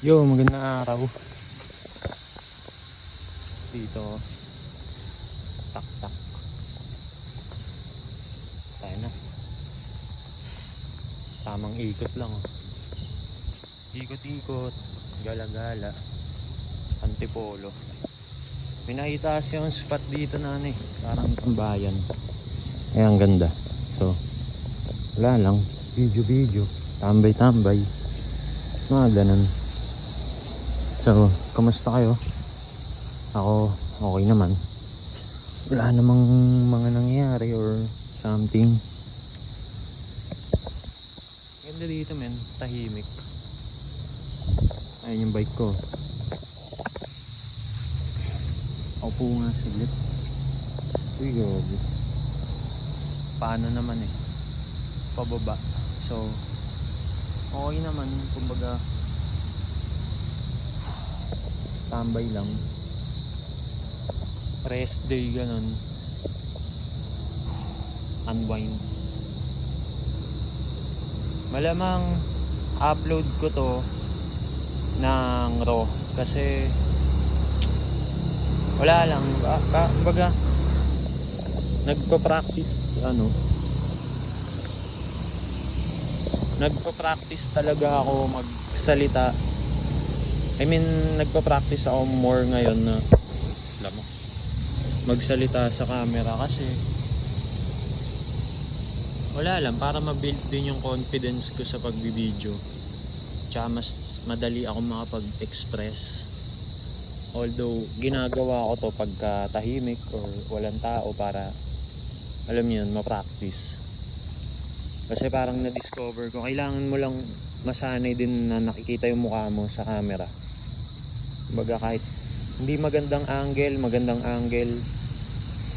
Yo, magandang araw. Dito. Tak tak. Tayo na. Tamang ikot lang. oh. Ikot-ikot. Gala-gala. Antipolo. May nakita yung spot dito na ano eh. Parang tambayan. Eh, ang ganda. So, wala lang. Video-video. Tambay-tambay. Mga ganun. So, kamusta kayo? Ako, okay naman. Wala namang mga nangyayari or something. Ganda dito men, tahimik. Ayun yung bike ko. Ako po nga saglit. Uy, grabe. Paano naman eh? Pababa. So, okay naman. Kumbaga, tambay lang. Rest day ganun. Unwind. Malamang upload ko to ng raw kasi wala lang. Ba, ba, baga nagpa-practice ano nagpa-practice talaga ako magsalita I mean, nagpa-practice ako more ngayon na alam mo, magsalita sa camera kasi wala lang, para ma-build din yung confidence ko sa pagbibideo. Tsaka mas madali ako makapag-express. Although, ginagawa ko to pagka tahimik or walang tao para alam yun, ma-practice. Kasi parang na-discover ko, kailangan mo lang masanay din na nakikita yung mukha mo sa camera. Baga kahit hindi magandang angle, magandang angle,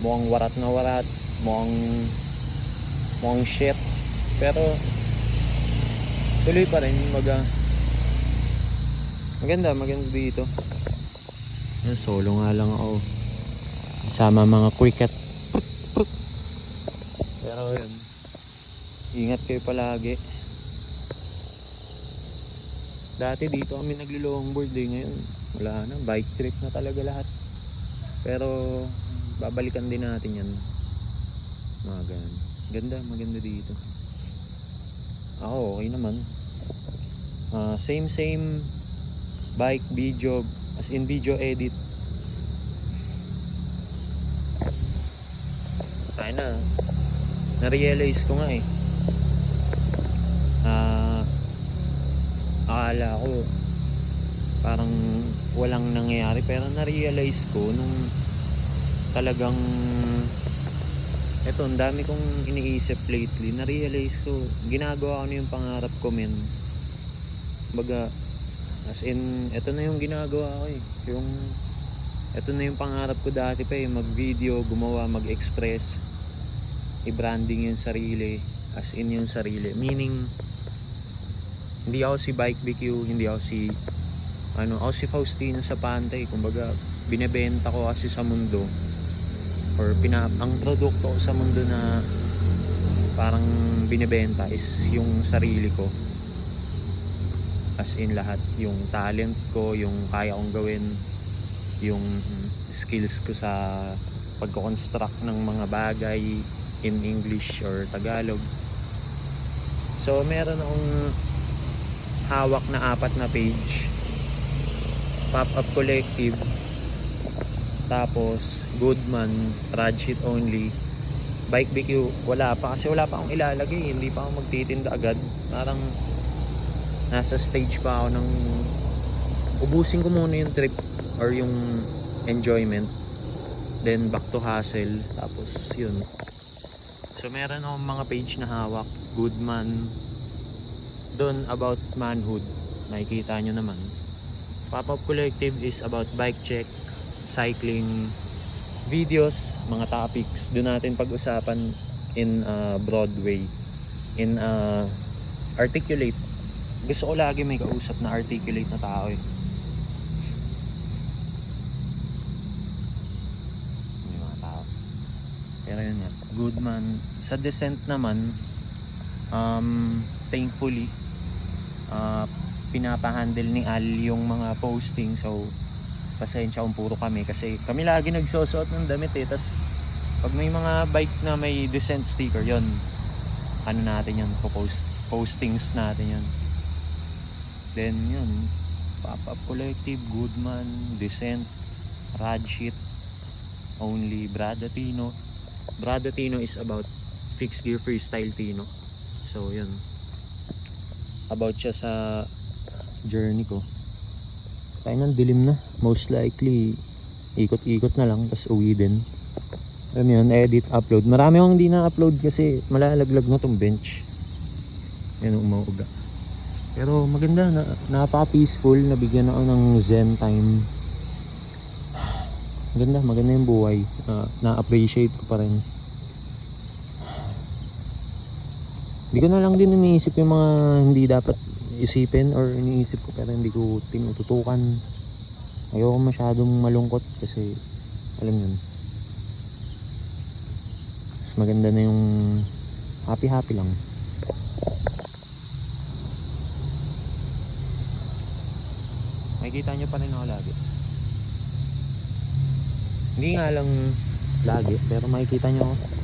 mukhang warat na warat, mukhang mukhang shit. Pero tuloy pa rin, maga maganda, maganda dito. Solo nga lang ako. Sama mga cricket. Pero yun, ingat kayo palagi. Dati dito kami naglo-longboard eh. Ngayon, wala na. Bike trip na talaga lahat. Pero, babalikan din natin yan. Mga ganun. Ganda, maganda dito. Ako, okay naman. Ah, same, same bike, video, as in video edit. Ay na. Na-realize ko nga eh. Ah, akala ko parang walang nangyayari. Pero na-realize ko nung talagang eto ang dami kong iniisip lately. Na-realize ko ginagawa ko na yung pangarap ko men. Baga as in eto na yung ginagawa ko eh. Yung eto na yung pangarap ko dati pa eh. Mag video gumawa mag express i-branding yung sarili as in yung sarili. Meaning hindi ako si Bike BQ, hindi ako si ano, ako si Faustino sa Pantay. Kumbaga, binebenta ko kasi sa mundo or pina, ang produkto ko sa mundo na parang binebenta is yung sarili ko. As in lahat, yung talent ko, yung kaya kong gawin, yung skills ko sa pagko-construct ng mga bagay in English or Tagalog. So, meron akong hawak na apat na page pop-up collective. Tapos Goodman Radsheet only. Bike BQ wala pa. Kasi wala pa akong ilalagay hindi pa ako magtitinda agad. Parang nasa stage pa ako ng ubusin ko muna yung trip or yung enjoyment. Then back to hustle tapos yun. So meron akong mga page na hawak. Goodman. Doon about manhood. Nakikita nyo naman pop-up collective is about bike check cycling videos mga topics. Doon natin pag-usapan in uh, Broadway. In uh, articulate. Gusto ko lagi may kausap na articulate na tao eh. Pero yun yan good man. Sa descent naman um, thankfully uh, pinapahandle ni Al yung mga posting. So, pasensya kung puro kami kasi kami lagi nagsusuot ng damit eh. Tapos, pag may mga bike na may descent sticker, yon ano natin yun, post postings natin yun. Then, yun, Pop-Up Collective, Goodman, Descent, Radsheet, only Bradatino. Bradatino is about fixed gear freestyle Tino. So, yun. About siya sa journey ko. Tayo ng dilim na. Most likely, ikot-ikot na lang, tapos uwi din. Alam yun, edit, upload. Marami akong hindi na-upload kasi malalaglag na tong bench. Yan umauga. Pero maganda, na, napaka-peaceful. Nabigyan ako ng zen time. Maganda, maganda yung buhay. Na- na-appreciate ko pa rin. Hindi ko na lang din iniisip yung mga hindi dapat isipin or iniisip ko pero hindi ko tinututukan. Ayoko masyadong malungkot kasi alam yun. Mas maganda na yung happy-happy lang. Makikita nyo pa rin ako lagi. Hindi nga lang lagi, pero makikita nyo ako.